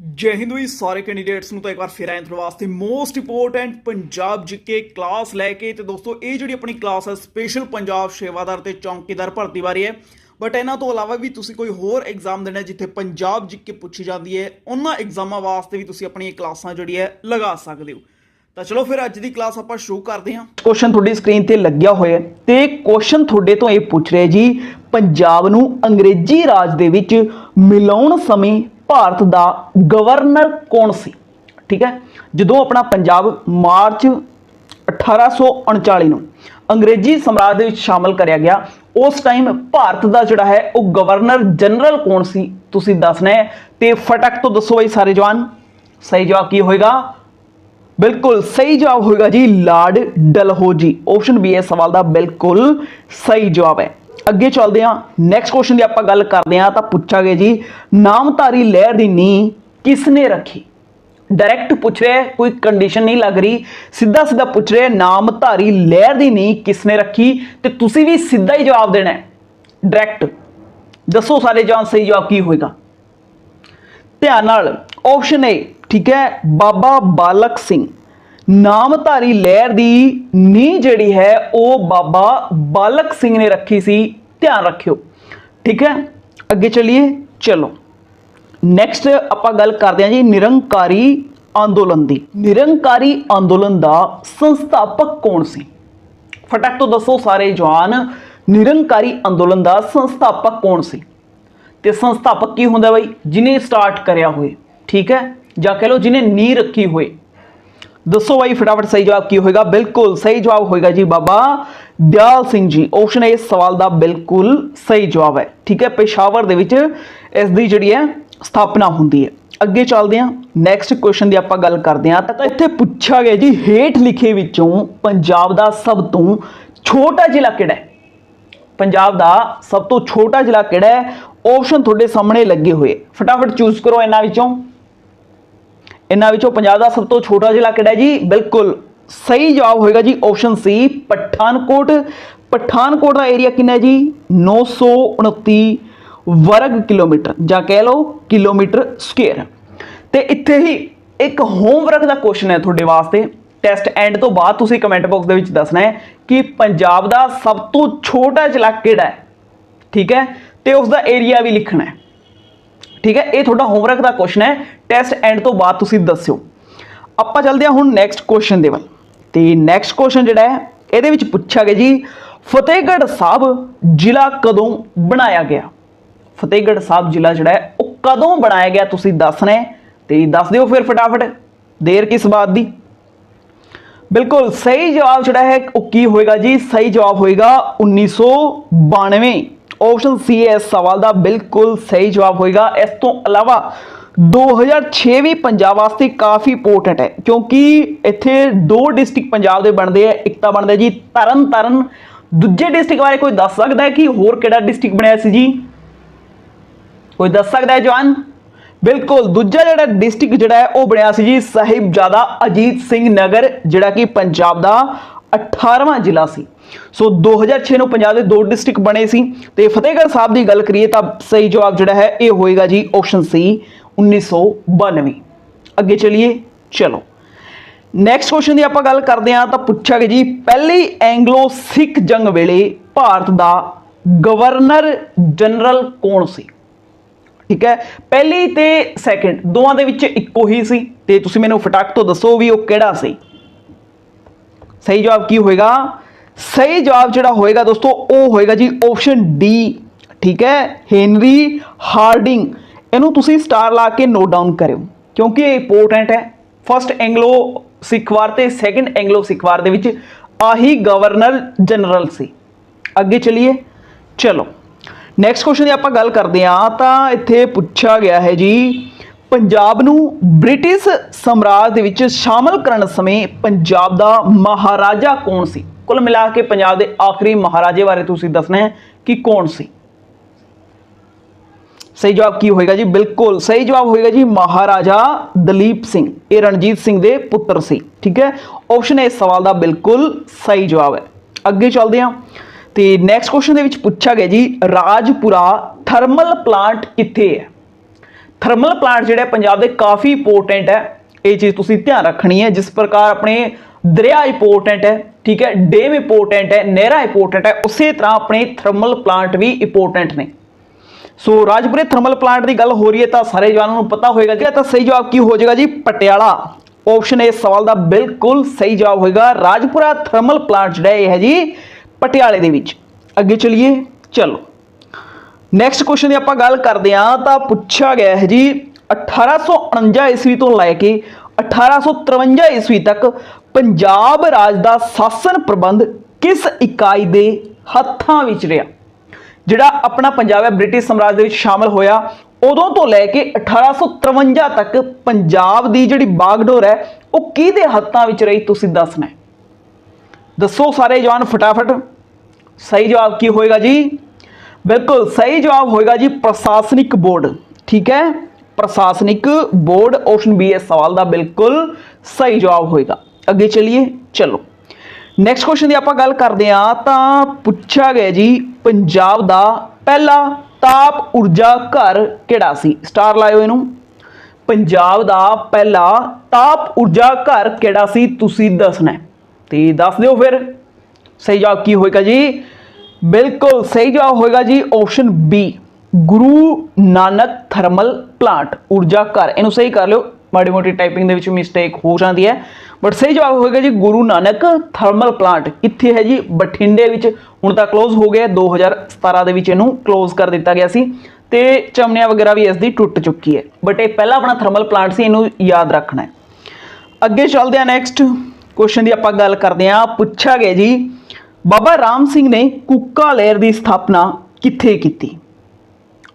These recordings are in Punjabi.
ਜੈ ਹਿੰਦ ਵੀ ਸਾਰੇ ਕੈਂਡੀਡੇਟਸ ਨੂੰ ਤਾਂ ਇੱਕ ਵਾਰ ਫਿਰ ਆਏ ਤੁਹਾਡੇ ਵਾਸਤੇ most important Punjab GK class ਲੈ ਕੇ। ਤੇ ਦੋਸਤੋ, ਇਹ ਜਿਹੜੀ ਆਪਣੀ ਕਲਾਸ ਹੈ ਸਪੈਸ਼ਲ ਪੰਜਾਬ ਸੇਵਾਦਾਰ ਤੇ ਚੌਂਕੀਦਾਰ ਭਰਤੀ ਬਾਰੇ ਹੈ। ਬਟ ਇਹਨਾਂ ਤੋਂ ਇਲਾਵਾ ਵੀ ਤੁਸੀਂ ਕੋਈ ਹੋਰ ਐਗਜ਼ਾਮ ਦੇਣਾ ਜਿੱਥੇ ਪੰਜਾਬ ਜੀਕੇ ਪੁੱਛੀ ਜਾਂਦੀ ਹੈ, ਉਹਨਾਂ ਐਗਜ਼ਾਮਾਂ ਵਾਸਤੇ ਵੀ ਤੁਸੀਂ ਆਪਣੀ ਕਲਾਸਾਂ ਜਿਹੜੀ ਹੈ, ਲਗਾ ਸਕਦੇ ਹੋ। ਤਾਂ ਚਲੋ ਫਿਰ ਅੱਜ ਦੀ ਕਲਾਸ ਆਪਾਂ ਸ਼ੁਰੂ ਕਰਦੇ ਹਾਂ। ਕੁਐਸਚਨ ਤੁਹਾਡੀ ਸਕਰੀਨ ਤੇ ਲੱਗਿਆ ਹੋਇਆ ਹੈ। ਤੇ ਕੁਐਸਚਨ ਤੁਹਾਡੇ ਤੋਂ ਇਹ ਪੁੱਛ ਰਿਹਾ ਜੀ, ਪੰਜਾਬ ਨੂੰ ਅੰਗਰੇਜ਼ੀ ਰਾਜ ਦੇ ਵਿੱਚ ਮਿਲਾਉਣ ਸਮੇਂ ਭਾਰਤ ਦਾ ਗਵਰਨਰ ਕੌਣ ਸੀ? ਠੀਕ ਹੈ? ਜਦੋਂ ਆਪਣਾ ਪੰਜਾਬ ਮਾਰਚ 1839 ਨੂੰ ਅੰਗਰੇਜ਼ੀ ਸਮਰਾਜ ਦੇ ਵਿੱਚ ਸ਼ਾਮਲ ਕਰਿਆ ਗਿਆ, ਉਸ ਟਾਈਮ ਭਾਰਤ ਦਾ ਜਿਹੜਾ ਹੈ, ਉਹ ਗਵਰਨਰ ਜਨਰਲ ਕੌਣ ਸੀ? ਤੁਸੀਂ ਦੱਸਣਾ ਹੈ। ਤੇ ਫਟਕ ਤੋਂ ਦੱਸੋ ਬਈ ਸਾਰੇ ਜਵਾਨ। ਸਹੀ ਜਵਾਬ ਕੀ ਹੋਏਗਾ? ਬਿਲਕੁਲ ਸਹੀ ਜਵਾਬ ਹੋਏਗਾ ਜੀ ਲਾਰਡ ਡਲਹੋਜੀ। ਆਪਸ਼ਨ ਬੀ ਇਸ ਸਵਾਲ ਦਾ ਬਿਲਕੁਲ ਸਹੀ ਜਵਾਬ ਹੈ। ਅੱਗੇ ਚੱਲਦੇ ਹਾਂ। ਨੈਕਸਟ ਕੁਐਸਚਨ ਦੀ ਆਪਾਂ ਗੱਲ ਕਰਦੇ ਹਾਂ, ਤਾਂ ਪੁੱਛਾਂਗੇ ਜੀ, ਨਾਮਧਾਰੀ ਲਹਿਰ ਦੀ ਨੀਂਹ ਕਿਸ ਨੇ ਰੱਖੀ? ਡਾਇਰੈਕਟ ਪੁੱਛ ਰਿਹਾ ਕੋਈ ਕੰਡੀਸ਼ਨ ਨਹੀਂ ਲੱਗ ਰਹੀ। ਸਿੱਧਾ ਸਿੱਧਾ ਪੁੱਛ ਰਿਹਾ ਨਾਮਧਾਰੀ ਲਹਿਰ ਦੀ ਨੀਂਹ ਕਿਸ ਨੇ ਰੱਖੀ? ਤੇ ਤੁਸੀਂ ਵੀ ਸਿੱਧਾ ਹੀ ਜਵਾਬ ਦੇਣਾ ਹੈ। ਡਾਇਰੈਕਟ ਦੱਸੋ ਸਾਰੇ ਜਵਾਨ ਸਹੀ ਜਵਾਬ ਕੀ ਹੋਏਗਾ। ਧਿਆਨ ਨਾਲ ਆਪਸ਼ਨ ਏ ਠੀਕ ਹੈ, ਬਾਬਾ ਬਾਲਕ ਸਿੰਘ। ਨਾਮਧਾਰੀ ਲਹਿਰ ਦੀ ਨੀਂਹ ਜਿਹੜੀ ਹੈ, ਉਹ ਬਾਬਾ ਬਾਲਕ ਸਿੰਘ ਨੇ ਰੱਖੀ ਸੀ। ਧਿਆਨ ਰੱਖਿਓ। ਠੀਕ ਹੈ? ਅੱਗੇ ਚਲਿਏ। ਚਲੋ। ਨੈਕਸਟ ਆਪਾਂ ਗੱਲ ਕਰਦੇ ਹਾਂ ਜੀ ਨਿਰੰਕਾਰੀ ਅੰਦੋਲਨ ਦੀ। ਨਿਰੰਕਾਰੀ ਅੰਦੋਲਨ ਦਾ ਸੰਸਥਾਪਕ ਕੌਣ ਸੀ? ਫਟਾਕ ਤੋਂ ਦੱਸੋ ਸਾਰੇ ਜਵਾਨ, ਨਿਰੰਕਾਰੀ ਅੰਦੋਲਨ ਦਾ ਸੰਸਥਾਪਕ ਕੌਣ ਸੀ? ਤੇ ਸੰਸਥਾਪਕ ਕੀ ਹੁੰਦਾ ਬਈ? ਜਿਨੇ ਸਟਾਰਟ ਕਰਿਆ ਹੋਏ। ਠੀਕ ਹੈ? ਜਾਂ ਕਹ ਲਓ ਜਿਨੇ ਨੀਂਹ ਰੱਖੀ ਹੋਏ। ਦੱਸੋ ਬਾਈ, ਫਟਾਫਟ ਸਹੀ ਜਵਾਬ ਕੀ ਹੋਏਗਾ? ਬਿਲਕੁਲ ਸਹੀ ਜਵਾਬ ਹੋਏਗਾ ਜੀ ਬਾਬਾ ਦਿਆਲ ਸਿੰਘ ਜੀ। ਆਪਸ਼ਨ ਇਸ ਸਵਾਲ ਦਾ ਬਿਲਕੁਲ ਸਹੀ ਜਵਾਬ ਹੈ। ਠੀਕ ਹੈ, ਪੇਸ਼ਾਵਰ ਦੇ ਵਿੱਚ ਇਸ ਦੀ ਜਿਹੜੀ ਹੈ ਸਥਾਪਨਾ ਹੁੰਦੀ ਹੈ। ਅੱਗੇ ਚੱਲਦੇ ਹਾਂ। ਨੈਕਸਟ ਕੁਐਸਚਨ ਦੀ ਆਪਾਂ ਗੱਲ ਕਰਦੇ ਹਾਂ। ਤਾਂ ਇੱਥੇ ਪੁੱਛਿਆ ਗਿਆ ਜੀ, ਹੇਠ ਲਿਖੇ ਵਿੱਚੋਂ ਪੰਜਾਬ ਦਾ ਸਭ ਤੋਂ ਛੋਟਾ ਜ਼ਿਲ੍ਹਾ ਕਿਹੜਾ ਹੈ? ਪੰਜਾਬ ਦਾ ਸਭ ਤੋਂ ਛੋਟਾ ਜ਼ਿਲ੍ਹਾ ਕਿਹੜਾ ਹੈ? ਆਪਸ਼ਨ ਤੁਹਾਡੇ ਸਾਹਮਣੇ ਲੱਗੇ ਹੋਏ। ਫਟਾਫਟ ਚੂਜ਼ ਕਰੋ ਇਹਨਾਂ ਵਿੱਚੋਂ। ਇਹਨਾਂ ਵਿੱਚੋਂ ਪੰਜਾਬ ਦਾ ਸਭ ਤੋਂ ਛੋਟਾ ਜ਼ਿਲ੍ਹਾ ਕਿਹੜਾ ਹੈ ਜੀ? ਬਿਲਕੁਲ ਸਹੀ ਜਵਾਬ ਹੋਏਗਾ ਜੀ ਆਪਸ਼ਨ ਸੀ ਪਠਾਨਕੋਟ। ਪਠਾਨਕੋਟ ਦਾ ਏਰੀਆ ਕਿੰਨਾ ਹੈ ਜੀ? 929 ਵਰਗ ਕਿਲੋਮੀਟਰ, ਜਾਂ ਕਹਿ ਲਓ ਕਿਲੋਮੀਟਰ ਸਕੁਅਰ ਤੇ ਇੱਥੇ ਹੀ ਇੱਕ ਹੋਮਵਰਕ ਦਾ ਕੁਐਸਚਨ ਹੈ ਤੁਹਾਡੇ ਵਾਸਤੇ। ਟੈਸਟ ਐਂਡ ਤੋਂ ਬਾਅਦ ਤੁਸੀਂ ਕਮੈਂਟ ਬਾਕਸ ਦੇ ਵਿੱਚ ਦੱਸਣਾ ਹੈ ਕਿ ਪੰਜਾਬ ਦਾ ਸਭ ਤੋਂ ਛੋਟਾ ਜ਼ਿਲ੍ਹਾ ਕਿਹੜਾ ਹੈ? ਠੀਕ ਹੈ? ਤੇ ਉਸ ਦਾ ਏਰੀਆ ਵੀ ਲਿਖਣਾ ਹੈ। ਠੀਕ ਹੈ? ਇਹ ਤੁਹਾਡਾ ਹੋਮਵਰਕ ਦਾ ਕੁਐਸਚਨ ਹੈ। ਟੈਸਟ ਐਂਡ ਤੋਂ ਬਾਅਦ ਤੁਸੀਂ ਦੱਸਿਓ। ਆਪਾਂ ਚੱਲਦੇ ਹਾਂ ਹੁਣ ਨੈਕਸਟ ਕੁਐਸਚਨ ਦੇ ਵੱਲ। ਤੇ ਨੈਕਸਟ ਕੁਐਸਚਨ ਜਿਹੜਾ ਹੈ, ਇਹਦੇ ਵਿੱਚ ਪੁੱਛਿਆ ਗਿਆ ਜੀ, ਫਤਿਹਗੜ੍ਹ ਸਾਹਿਬ ਜ਼ਿਲ੍ਹਾ ਕਦੋਂ ਬਣਾਇਆ ਗਿਆ? ਫਤਿਹਗੜ੍ਹ ਸਾਹਿਬ ਜ਼ਿਲ੍ਹਾ ਜਿਹੜਾ ਹੈ, ਉਹ ਕਦੋਂ ਬਣਾਇਆ ਗਿਆ ਤੁਸੀਂ ਦੱਸਣਾ ਹੈ? ਤੇ ਦੱਸ ਦਿਓ ਫਿਰ ਫਟਾਫਟ। ਦੇਰ ਕਿਸ ਬਾਤ ਦੀ? ਬਿਲਕੁਲ ਸਹੀ ਜਵਾਬ ਜਿਹੜਾ ਹੈ, ਉਹ ਕੀ ਹੋਏਗਾ ਜੀ? ਸਹੀ ਜਵਾਬ ਹੋਏਗਾ 1992 ਆਪਸ਼ਨ ਸੀ ਹੈ। ਇਸ ਸਵਾਲ ਦਾ ਬਿਲਕੁਲ ਸਹੀ ਜਵਾਬ ਹੋਏਗਾ। ਇਸ ਤੋਂ ਇਲਾਵਾ 2006 ਵੀ ਪੰਜਾਬ ਵਾਸਤੇ ਕਾਫੀ ਇੰਪੋਰਟੈਂਟ ਹੈ, ਕਿਉਂਕਿ ਇੱਥੇ ਦੋ ਡਿਸਟ੍ਰਿਕਟ ਪੰਜਾਬ ਦੇ ਬਣਦੇ ਆ ਇੱਕ ਤਾਂ ਬਣਦਾ ਜੀ ਤਰਨ ਤਾਰਨ ਦੂਜੇ ਡਿਸਟ੍ਰਿਕਟ ਬਾਰੇ ਕੋਈ ਦੱਸ ਸਕਦਾ ਹੈ ਕਿ ਹੋਰ ਕਿਹੜਾ ਡਿਸਟ੍ਰਿਕਟ ਬਣਿਆ ਸੀ ਜੀ? ਕੋਈ ਦੱਸ ਸਕਦਾ ਹੈ ਜਵਾਨ? ਬਿਲਕੁਲ। ਦੂਜਾ ਜਿਹੜਾ ਡਿਸਟ੍ਰਿਕਟ ਜਿਹੜਾ ਹੈ, ਉਹ ਬਣਿਆ ਸੀ ਜੀ ਸਾਹਿਬਜ਼ਾਦਾ ਅਜੀਤ ਸਿੰਘ ਨਗਰ, ਜਿਹੜਾ ਕਿ ਪੰਜਾਬ ਦਾ 18ਵਾਂ ਜ਼ਿਲ੍ਹਾ ਸੀ। ਸੋ 2006 ਨੂੰ ਪੰਜਾਬ ਦੇ ਦੋ ਡਿਸਟ੍ਰਿਕਟ ਬਣੇ ਸੀ ਤੇ ਫਤਿਹਗੜ੍ਹ ਸਾਹਿਬ ਦੀ ਗੱਲ ਕਰੀਏ ਤਾਂ ਸਹੀ ਜਵਾਬ ਜਿਹੜਾ ਹੈ, ਇਹ ਹੋਏਗਾ ਜੀ ਆਪਸ਼ਨ ਸੀ 1992 ਅੱਗੇ ਚਲਿਏ, ਚਲੋ। ਨੈਕਸਟ ਕੁਐਸਚਨ ਦੀ ਆਪਾਂ ਗੱਲ ਕਰਦੇ ਹਾਂ ਤਾਂ ਪੁੱਛਿਆ ਗਿਆ ਜੀ, ਪਹਿਲੀ ਐਂਗਲੋ ਸਿੱਖ ਜੰਗ ਵੇਲੇ ਭਾਰਤ ਦਾ ਗਵਰਨਰ ਜਨਰਲ ਕੌਣ ਸੀ? ਠੀਕ ਹੈ, ਪਹਿਲੀ ਤੇ ਸੈਕੰਡ ਦੋਵਾਂ ਦੇ ਵਿੱਚ ਇੱਕੋ ਹੀ ਸੀ ਤੇ ਤੁਸੀਂ ਮੈਨੂੰ ਫਟਾਕ ਤੋਂ ਦੱਸੋ ਵੀ ਉਹ ਕਿਹੜਾ ਸੀ? ਸਹੀ ਜਵਾਬ ਕੀ ਹੋਏਗਾ? ਸਹੀ ਜਵਾਬ ਜਿਹੜਾ ਹੋਏਗਾ ਦੋਸਤੋ, ਉਹ ਹੋਏਗਾ ਜੀ ਆਪਸ਼ਨ ਡੀ ਠੀਕ ਹੈ? ਹੈਨਰੀ ਹਾਰਡਿੰਗ ਇਹਨੂੰ ਤੁਸੀਂ ਸਟਾਰ ਲਾ ਕੇ ਨੋਟ ਡਾਊਨ ਕਰਿਓ, ਕਿਉਂਕਿ ਇਹ ਇੰਪੋਰਟੈਂਟ ਹੈ। ਫਰਸਟ ਐਂਗਲੋ ਸਿੱਖ ਵਾਰ ਤੇ ਸੈਕੰਡ ਐਂਗਲੋ ਸਿੱਖ ਵਾਰ ਦੇ ਵਿੱਚ ਆਹੀ ਗਵਰਨਰ ਜਨਰਲ ਸੀ। ਅੱਗੇ ਚਲਿਏ। ਚਲੋ ਨੈਕਸਟ ਕੁਐਸਚਨ ਦੀ ਆਪਾਂ ਗੱਲ ਕਰਦੇ ਹਾਂ। ਤਾਂ ਇੱਥੇ ਪੁੱਛਿਆ ਗਿਆ ਹੈ ਜੀ ਪੰਜਾਬ ਨੂੰ ਬ੍ਰਿਟਿਸ਼ ਸਮਰਾਜ ਦੇ ਵਿੱਚ ਸ਼ਾਮਲ ਕਰਨ ਸਮੇਂ ਪੰਜਾਬ ਦਾ ਮਹਾਰਾਜਾ ਕੌਣ ਸੀ? ਕੁੱਲ ਮਿਲਾ ਕੇ ਪੰਜਾਬ ਦੇ ਆਖਰੀ ਮਹਾਰਾਜੇ ਬਾਰੇ ਤੁਸੀਂ ਦੱਸਣਾ ਹੈ ਕਿ ਕੌਣ ਸੀ? ਸਹੀ ਜਵਾਬ ਕੀ ਹੋਏਗਾ ਜੀ? ਬਿਲਕੁਲ ਸਹੀ ਜਵਾਬ ਹੋਏਗਾ ਜੀ ਮਹਾਰਾਜਾ ਦਲੀਪ ਸਿੰਘ। ਇਹ ਰਣਜੀਤ ਸਿੰਘ ਦੇ ਪੁੱਤਰ ਸੀ, ਠੀਕ ਹੈ? ਆਪਸ਼ਨ ਇਸ ਸਵਾਲ ਦਾ ਬਿਲਕੁਲ ਸਹੀ ਜਵਾਬ ਹੈ। ਅੱਗੇ ਚੱਲਦੇ ਹਾਂ। ਤੇ ਨੈਕਸਟ ਕੁਐਸਚਨ ਦੇ ਵਿੱਚ ਪੁੱਛਿਆ ਗਿਆ ਜੀ, ਰਾਜਪੁਰਾ ਥਰਮਲ ਪਲਾਂਟ ਕਿੱਥੇ ਹੈ? ਥਰਮਲ ਪਲਾਂਟ ਜਿਹੜੇ ਪੰਜਾਬ ਦੇ ਕਾਫੀ ਇੰਪੋਰਟੈਂਟ ਹੈ। ਇਹ ਚੀਜ਼ ਤੁਸੀਂ ਧਿਆਨ ਰੱਖਣੀ ਹੈ। ਜਿਸ ਪ੍ਰਕਾਰ ਆਪਣੇ ਦਰਿਆ ਇੰਪੋਰਟੈਂਟ ਹੈ, ਠੀਕ ਹੈ, ਡੇਮ ਇੰਪੋਰਟੈਂਟ ਹੈ, ਨਹਿਰਾਂ ਇੰਪੋਰਟੈਂਟ ਹੈ, ਉਸੇ ਤਰ੍ਹਾਂ ਆਪਣੇ ਥਰਮਲ ਪਲਾਂਟ ਵੀ ਇੰਪੋਰਟੈਂਟ ਨੇ। ਸੋ ਰਾਜਪੁਰੇ ਥਰਮਲ ਪਲਾਂਟ ਦੀ ਗੱਲ ਹੋ ਰਹੀ ਹੈ ਤਾਂ ਸਾਰੇ ਜਵਾਨਾਂ ਨੂੰ ਪਤਾ ਹੋਏਗਾ ਜੀ ਤਾਂ ਸਹੀ ਜਵਾਬ ਕੀ ਹੋ ਜਾਏਗਾ ਜੀ? ਪਟਿਆਲਾ। ਆਪਸ਼ਨ ਇਸ ਸਵਾਲ ਦਾ ਬਿਲਕੁਲ ਸਹੀ ਜਵਾਬ ਹੋਏਗਾ। ਰਾਜਪੁਰਾ ਥਰਮਲ ਪਲਾਂਟ ਜਿਹੜਾ ਇਹ ਹੈ ਜੀ, ਪਟਿਆਲੇ ਦੇ ਵਿੱਚ। ਅੱਗੇ ਚਲਿਏ, ਚਲੋ। ਨੈਕਸਟ ਕੁਐਸਚਨ ਦੀ ਆਪਾਂ ਗੱਲ ਕਰਦੇ ਹਾਂ, ਤਾਂ ਪੁੱਛਿਆ ਗਿਆ ਹੈ ਜੀ 1849 ਈਸਵੀ ਤੋਂ ਲੈ ਕੇ 1853 ਈਸਵੀ ਤੱਕ ਪੰਜਾਬ ਰਾਜ ਦਾ ਸ਼ਾਸਨ ਪ੍ਰਬੰਧ ਕਿਸ ਇਕਾਈ ਦੇ ਹੱਥਾਂ ਵਿੱਚ ਰਿਹਾ? ਜਿਹੜਾ ਆਪਣਾ ਪੰਜਾਬ ਹੈ, ਬ੍ਰਿਟਿਸ਼ ਸਾਮਰਾਜ ਦੇ ਵਿੱਚ ਸ਼ਾਮਲ ਹੋਇਆ, ਉਦੋਂ ਤੋਂ ਲੈ ਕੇ 1853 ਤੱਕ ਪੰਜਾਬ ਦੀ ਜਿਹੜੀ ਬਾਗਡੋਰ ਹੈ, ਉਹ ਕਿਹਦੇ ਹੱਥਾਂ ਵਿੱਚ ਰਹੀ? ਤੁਸੀਂ ਦੱਸਣਾ ਦੱਸੋ ਸਾਰੇ ਜਵਾਨ ਫਟਾਫਟ। ਸਹੀ ਜਵਾਬ ਕੀ ਹੋਏਗਾ ਜੀ? ਬਿਲਕੁਲ ਸਹੀ ਜਵਾਬ ਹੋਏਗਾ ਜੀ ਪ੍ਰਸ਼ਾਸਨਿਕ ਬੋਰਡ, ਠੀਕ ਹੈ? ਪ੍ਰਸ਼ਾਸਨਿਕ ਬੋਰਡ ਆਪਸ਼ਨ ਬੀ ਇਸ ਸਵਾਲ ਦਾ ਬਿਲਕੁਲ ਸਹੀ ਜਵਾਬ ਹੋਏਗਾ। ਅੱਗੇ ਚਲਿਏ, ਚਲੋ। ਨੈਕਸਟ ਕੁਐਸਚਨ ਦੀ ਆਪਾਂ ਗੱਲ ਕਰਦੇ ਹਾਂ, ਤਾਂ ਪੁੱਛਿਆ ਗਿਆ ਜੀ ਪੰਜਾਬ ਦਾ ਪਹਿਲਾ ਤਾਪ ਊਰਜਾ ਘਰ ਕਿਹੜਾ ਸੀ? ਸਟਾਰ ਲਾਇਓ ਇਹਨੂੰ। ਪੰਜਾਬ ਦਾ ਪਹਿਲਾ ਤਾਪ ਊਰਜਾ ਘਰ ਕਿਹੜਾ ਸੀ? ਤੁਸੀਂ ਦੱਸਣਾ ਹੈ। ਤੇ ਦੱਸ ਦਿਓ ਫਿਰ। ਸਹੀ ਜਵਾਬ ਕੀ ਹੋਏਗਾ ਜੀ? ਬਿਲਕੁਲ ਸਹੀ ਜਵਾਬ ਹੋਏਗਾ ਜੀ option B Guru Nanak thermal plant ਊਰਜਾ ਘਰ। ਇਹਨੂੰ ਸਹੀ ਕਰ ਲਿਓ, ਮਾੜੀ ਮੋਟੀ ਟਾਈਪਿੰਗ ਦੇ ਵਿੱਚ ਮਿਸਟੇਕ ਹੋ ਜਾਂਦੀ ਹੈ। ਬਟ ਸਹੀ ਜਵਾਬ ਹੋਏਗਾ ਜੀ ਗੁਰੂ ਨਾਨਕ ਥਰਮਲ ਪਲਾਂਟ ਕਿੱਥੇ ਹੈ ਜੀ ਬਠਿੰਡੇ ਵਿੱਚ, ਹੁਣ ਤਾਂ ਕਲੋਜ਼ ਹੋ ਗਿਆ 2017 ਦੇ ਵਿੱਚ ਇਹਨੂੰ ਕਲੋਜ਼ ਕਰ ਦਿੱਤਾ ਗਿਆ ਸੀ। ਤੇ ਚਮਨਿਆਂ ਵਗੈਰਾ ਵੀ ਇਸ ਦੀ ਟੁੱਟ ਚੁੱਕੀ ਹੈ। ਬਟ ਇਹ ਪਹਿਲਾ ਆਪਣਾ ਥਰਮਲ ਪਲਾਂਟ ਸੀ, ਇਹਨੂੰ ਯਾਦ ਰੱਖਣਾ ਹੈ। ਅੱਗੇ ਚੱਲਦੇ ਆ ਨੈਕਸਟ ਕੁਐਸਚਨ ਦੀ ਆਪਾਂ ਗੱਲ ਕਰਦੇ ਆ ਪੁੱਛਿਆ ਗਿਆ ਜੀ ਬਾਬਾ ਰਾਮ ਸਿੰਘ ਨੇ ਕੁੱਕਾ ਲਹਿਰ ਦੀ ਸਥਾਪਨਾ ਕਿੱਥੇ ਕੀਤੀ?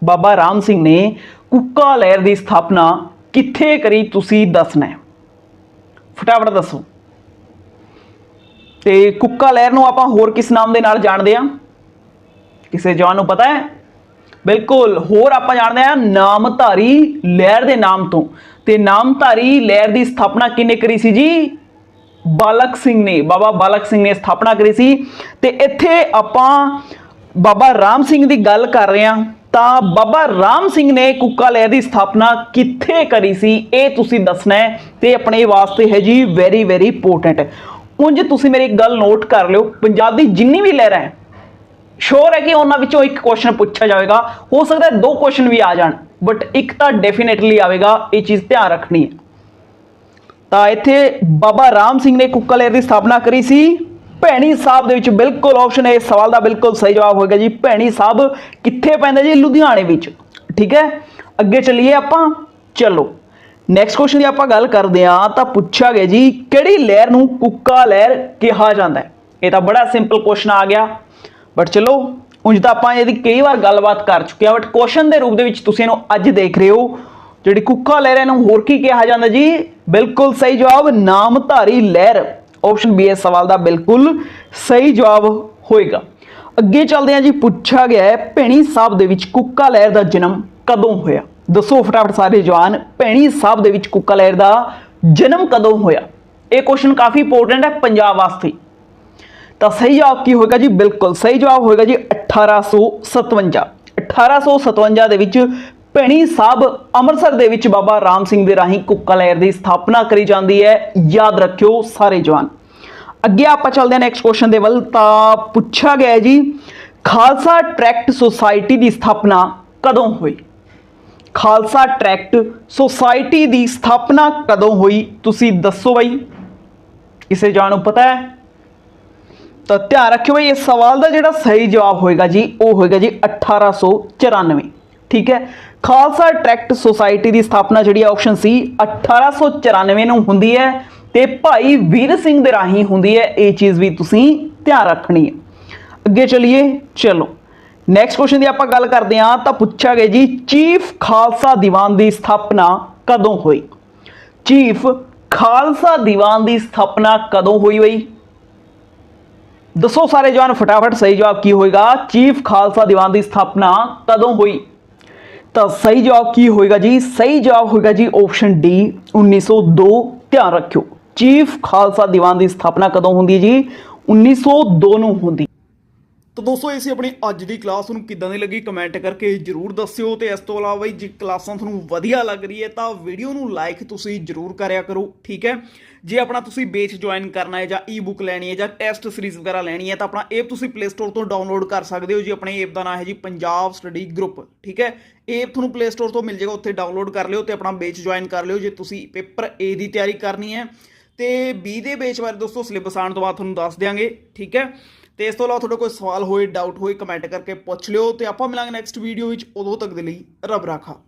ਬਾਬਾ ਰਾਮ ਸਿੰਘ ਨੇ ਕੁੱਕਾ ਲਹਿਰ ਦੀ ਸਥਾਪਨਾ ਕਿੱਥੇ ਕਰੀ ਤੁਸੀਂ ਦੱਸਣਾ ਹੈ? ਫਟਾਫਟ ਦੱਸੋ। ਤੇ ਕੁੱਕਾ ਲਹਿਰ ਨੂੰ ਆਪਾਂ ਹੋਰ ਕਿਸ ਨਾਮ ਦੇ ਨਾਲ ਜਾਣਦੇ ਆ ਕਿਸੇ ਜਵਾਨ ਨੂੰ ਪਤਾ ਹੈ? ਬਿਲਕੁਲ, ਹੋਰ ਆਪਾਂ ਜਾਣਦੇ ਆ ਨਾਮਧਾਰੀ ਲਹਿਰ ਦੇ ਨਾਮ ਤੋਂ। ਤੇ ਨਾਮਧਾਰੀ ਲਹਿਰ ਦੀ ਸਥਾਪਨਾ ਕਿਹਨੇ ਕਰੀ ਸੀ ਜੀ? ਬਾਲਕ ਸਿੰਘ ਨੇ, ਬਾਬਾ ਬਾਲਕ ਸਿੰਘ ਨੇ ਸਥਾਪਨਾ ਕਰੀ ਸੀ। ਤੇ ਇੱਥੇ ਆਪਾਂ ਬਾਬਾ ਰਾਮ ਸਿੰਘ ਦੀ ਗੱਲ ਕਰ ਰਹੇ ਹਾਂ। ਤਾਂ ਬਾਬਾ ਰਾਮ ਸਿੰਘ ਨੇ ਕੁੱਕਾ ਲਹਿਰ ਦੀ ਸਥਾਪਨਾ ਕਿੱਥੇ ਕਰੀ ਸੀ, ਇਹ ਤੁਸੀਂ ਦੱਸਣਾ ਹੈ ਤੇ ਆਪਣੇ ਵਾਸਤੇ ਹੈ ਜੀ ਵੈਰੀ ਵੈਰੀ ਇੰਪੋਰਟੈਂਟ ਉਂਝ ਤੁਸੀਂ ਮੇਰੀ ਗੱਲ ਨੋਟ ਕਰ ਲਿਓ, ਪੰਜਾਬ ਦੀ ਜਿੰਨੀ ਵੀ ਲਹਿਰਾਂ ਹੈ ਸ਼ੋਰ ਹੈ ਕਿ ਉਹਨਾਂ ਵਿੱਚੋਂ ਇੱਕ ਕੁਐਸਚਨ ਪੁੱਛਿਆ ਜਾਵੇਗਾ। ਹੋ ਸਕਦਾ ਹੈ ਦੋ ਕੁਐਸਚਨ ਵੀ ਆ ਜਾਣ ਬਟ ਇੱਕ ਤਾਂ ਡੈਫੀਨਿਟਲੀ ਆਵੇਗਾ, ਇਹ ਚੀਜ਼ ਧਿਆਨ ਰੱਖਣੀ ਹੈ। ਤਾਂ ਇੱਥੇ ਬਾਬਾ ਰਾਮ ਸਿੰਘ ਨੇ ਕੁੱਕਾ ਲਹਿਰ ਦੀ ਸਥਾਪਨਾ ਕਰੀ ਸੀ। ਭੈਣੀ ਸਾਹਿਬ ਦੇ ਵਿੱਚ ਬਿਲਕੁਲ ਆਪਸ਼ਨ ਹੈ। ਇਸ ਸਵਾਲ ਦਾ ਬਿਲਕੁਲ ਸਹੀ ਜਵਾਬ ਹੋਏਗਾ ਜੀ। ਭੈਣੀ ਸਾਹਿਬ ਕਿੱਥੇ ਪੈਂਦਾ ਜੀ? ਲੁਧਿਆਣੇ ਵਿੱਚ। ਠੀਕ ਹੈ? ਅੱਗੇ ਚੱਲੀਏ ਆਪਾਂ। ਚਲੋ। ਨੈਕਸਟ ਕੁਐਸਚਨ ਦੀ ਆਪਾਂ ਗੱਲ ਕਰਦੇ ਹਾਂ। ਤਾਂ ਪੁੱਛਿਆ ਗਿਆ ਜੀ, ਕਿਹੜੀ ਲਹਿਰ ਨੂੰ ਕੁੱਕਾ ਲਹਿਰ ਕਿਹਾ ਜਾਂਦਾ ਹੈ? ਇਹ ਤਾਂ ਬੜਾ ਸਿੰਪਲ ਕੁਐਸਚਨ ਆ ਗਿਆ। ਬਟ ਚਲੋ, ਉਂਝ ਤਾਂ ਆਪਾਂ ਇਹਦੀ ਕਈ ਵਾਰ ਗੱਲਬਾਤ ਕਰ ਚੁੱਕੇ ਆ ਬਟ ਕੁਐਸਚਨ ਦੇ ਰੂਪ ਦੇ ਵਿੱਚ ਤੁਸੀਂ ਇਹਨੂੰ ਅੱਜ ਦੇਖ ਰਹੇ ਹੋ। ਜਿਹੜੀ ਕੁੱਕਾ ਲਹਿਰ ਹੈ, ਇਹਨੂੰ ਹੋਰ ਕੀ ਕਿਹਾ ਜਾਂਦਾ ਜੀ? ਬਿਲਕੁਲ ਸਹੀ ਜਵਾਬ, ਨਾਮਧਾਰੀ ਲਹਿਰ। ਆਪਸ਼ਨ ਬੀ ਇਸ ਸਵਾਲ ਦਾ ਬਿਲਕੁਲ ਸਹੀ ਜਵਾਬ ਹੋਏਗਾ। ਅੱਗੇ ਚੱਲਦੇ ਹਾਂ ਜੀ, ਪੁੱਛਿਆ ਗਿਆ ਹੈ, ਭੈਣੀ ਸਾਹਿਬ ਦੇ ਵਿੱਚ ਕੁੱਕਾ ਲਹਿਰ ਦਾ ਜਨਮ ਕਦੋਂ ਹੋਇਆ? ਦੱਸੋ ਫਟਾਫਟ ਸਾਰੇ ਜਵਾਨ, ਭੈਣੀ ਸਾਹਿਬ ਦੇ ਵਿੱਚ ਕੁੱਕਾ ਲਹਿਰ ਦਾ ਜਨਮ ਕਦੋਂ ਹੋਇਆ? ਇਹ ਕੁਐਸਚਨ ਕਾਫੀ ਇੰਪੋਰਟੈਂਟ ਹੈ ਪੰਜਾਬ ਵਾਸਤੇ। ਤਾਂ ਸਹੀ ਜਵਾਬ ਕੀ ਹੋਏਗਾ ਜੀ? ਬਿਲਕੁਲ ਸਹੀ ਜਵਾਬ ਹੋਏਗਾ ਜੀ 1857 1857 ਦੇ ਵਿੱਚ ਭੈਣੀ ਸਾਹਿਬ ਅੰਮ੍ਰਿਤਸਰ ਦੇ ਵਿੱਚ ਬਾਬਾ ਰਾਮ ਸਿੰਘ ਦੇ ਰਾਹੀਂ ਕੁੱਕਾ ਲਹਿਰ ਦੀ ਸਥਾਪਨਾ ਕਰੀ ਜਾਂਦੀ ਹੈ। ਯਾਦ ਰੱਖਿਓ ਸਾਰੇ ਜਵਾਨ। ਅੱਗੇ ਆਪਾਂ ਚੱਲਦੇ ਹਾਂ ਨੈਕਸਟ ਕੁਐਸਚਨ ਦੇ ਵੱਲ। ਤਾਂ ਪੁੱਛਿਆ ਗਿਆ ਜੀ, ਖਾਲਸਾ ਟਰੈਕਟ ਸੁਸਾਇਟੀ ਦੀ ਸਥਾਪਨਾ ਕਦੋਂ ਹੋਈ? ਖਾਲਸਾ ਟਰੈਕਟ ਸੁਸਾਇਟੀ ਦੀ ਸਥਾਪਨਾ ਕਦੋਂ ਹੋਈ? ਤੁਸੀਂ ਦੱਸੋ ਬਈ। ਕਿਸੇ ਜਾਣ ਨੂੰ ਪਤਾ ਹੈ? ਤਾਂ ਧਿਆਨ ਰੱਖਿਓ ਬਈ ਇਸ ਸਵਾਲ ਦਾ ਜਿਹੜਾ ਸਹੀ ਜਵਾਬ ਹੋਏਗਾ ਜੀ, ਉਹ ਹੋਏਗਾ ਜੀ 1894 ਠੀਕ ਹੈ। ਖਾਲਸਾ ਟਰੈਕਟ ਸੁਸਾਇਟੀ ਦੀ ਸਥਾਪਨਾ ਜਿਹੜੀ ਆਪਸ਼ਨ ਸੀ 1894 ਨੂੰ ਹੁੰਦੀ ਹੈ ਤੇ ਭਾਈ ਵੀਰ ਸਿੰਘ ਦੇ ਰਾਹੀਂ ਹੁੰਦੀ ਹੈ। ਇਹ ਚੀਜ਼ ਵੀ ਤੁਸੀਂ ਧਿਆਨ ਰੱਖਣੀ ਹੈ। ਅੱਗੇ ਚਲਿਏ, ਚਲੋ। ਨੈਕਸਟ ਕੁਐਸਚਨ ਦੀ ਆਪਾਂ ਗੱਲ ਕਰਦੇ ਹਾਂ, ਤਾਂ ਪੁੱਛਿਆ ਗਿਆ ਜੀ, ਚੀਫ ਖਾਲਸਾ ਦੀਵਾਨ ਦੀ ਸਥਾਪਨਾ ਕਦੋਂ ਹੋਈ? ਚੀਫ ਖਾਲਸਾ ਦੀਵਾਨ ਦੀ ਸਥਾਪਨਾ ਕਦੋਂ ਹੋਈ ਬਈ? ਦੱਸੋ ਸਾਰੇ ਜਵਾਨ ਫਟਾਫਟ, ਸਹੀ ਜਵਾਬ ਕੀ ਹੋਏਗਾ? ਚੀਫ ਖਾਲਸਾ ਦੀਵਾਨ ਦੀ ਸਥਾਪਨਾ ਕਦੋਂ ਹੋਈ? ਤਾਂ ਸਹੀ ਜਵਾਬ ਕੀ ਹੋਏਗਾ ਜੀ? ਸਹੀ ਜਵਾਬ ਹੋਏਗਾ ਜੀ ਆਪਸ਼ਨ ਡੀ 1902 ਧਿਆਨ ਰੱਖਿਓ। ਚੀਫ ਖਾਲਸਾ ਦੀਵਾਨ ਦੀ ਸਥਾਪਨਾ ਕਦੋਂ ਹੁੰਦੀ ਹੈ ਜੀ? 1902 ਨੂੰ ਹੁੰਦੀ ਤਾਂ ਦੋਸਤੋ, ਇਹ ਸੀ ਆਪਣੀ ਅੱਜ ਦੀ ਕਲਾਸ ਨੂੰ ਕਿੱਦਾਂ ਦੀ ਲੱਗੀ? ਕਮੈਂਟ ਕਰਕੇ ਜਰੂਰ ਦੱਸਿਓ। ਤੇ ਇਸ ਤੋਂ ਇਲਾਵਾ ਜੇ ਕਲਾਸਾਂ ਤੁਹਾਨੂੰ ਵਧੀਆ ਲੱਗ ਰਹੀ ਹੈ, ਤਾਂ ਵੀਡੀਓ ਨੂੰ ਲਾਈਕ ਤੁਸੀਂ ਜਰੂਰ ਕਰਿਆ ਕਰੋ, ਠੀਕ ਹੈ? ਜੇ ਆਪਣਾ ਤੁਸੀਂ ਬੇਚ ਜੁਆਇਨ ਕਰਨਾ ਹੈ ਜਾਂ ਈ-ਬੁੱਕ ਲੈਣੀ ਹੈ ਜਾਂ ਟੈਸਟ ਸੀਰੀਜ਼ ਵਗੈਰਾ ਲੈਣੀ ਹੈ, ਤਾਂ ਆਪਣਾ ਐਪ ਤੁਸੀਂ ਪਲੇ ਸਟੋਰ ਤੋਂ ਡਾਊਨਲੋਡ ਕਰ ਸਕਦੇ ਹੋ। ਜੀ, ਆਪਣੇ ਐਪ ਦਾ ਨਾਮ ਹੈ ਜੀ ਪੰਜਾਬ ਸਟੱਡੀ ਗਰੁੱਪ ਠੀਕ ਹੈ? ਐਪ ਤੁਹਾਨੂੰ ਪਲੇ ਸਟੋਰ ਤੋਂ ਮਿਲ ਜਾਏਗਾ, ਉੱਥੇ ਡਾਊਨਲੋਡ ਕਰ ਲਿਓ ਤੇ ਆਪਣਾ ਬੇਚ ਜੁਆਇਨ ਕਰ ਲਿਓ। ਜੇ ਤੁਸੀਂ ਪੇਪਰ ਏ ਦੀ ਤਿਆਰੀ ਕਰਨੀ ਹੈ, ਤੇ ਬੀ ਦੇ ਬੇਚ ਬਾਰੇ ਦੋਸਤੋ ਸਿਲੇਬਸ ਆਉਣ ਤੋਂ ਬਾਅਦ ਤੁਹਾਨੂੰ ਦੱਸ ਦਿਆਂਗੇ, ਠੀਕ ਹੈ? ਤੇ ਇਸ ਤੋਂ ਇਲਾਵਾ ਤੁਹਾਡਾ ਕੋਈ ਸਵਾਲ ਹੋਏ ਡਾਊਟ ਹੋਏ ਕਮੈਂਟ ਕਰਕੇ ਪੁੱਛ ਲਿਓ ਤੇ ਆਪਾਂ ਮਿਲਾਂਗੇ ਨੈਕਸਟ ਵੀਡੀਓ ਵਿੱਚ। ਉਦੋਂ ਤੱਕ ਦੇ ਲਈ ਰੱਬ ਰਾਖਾ।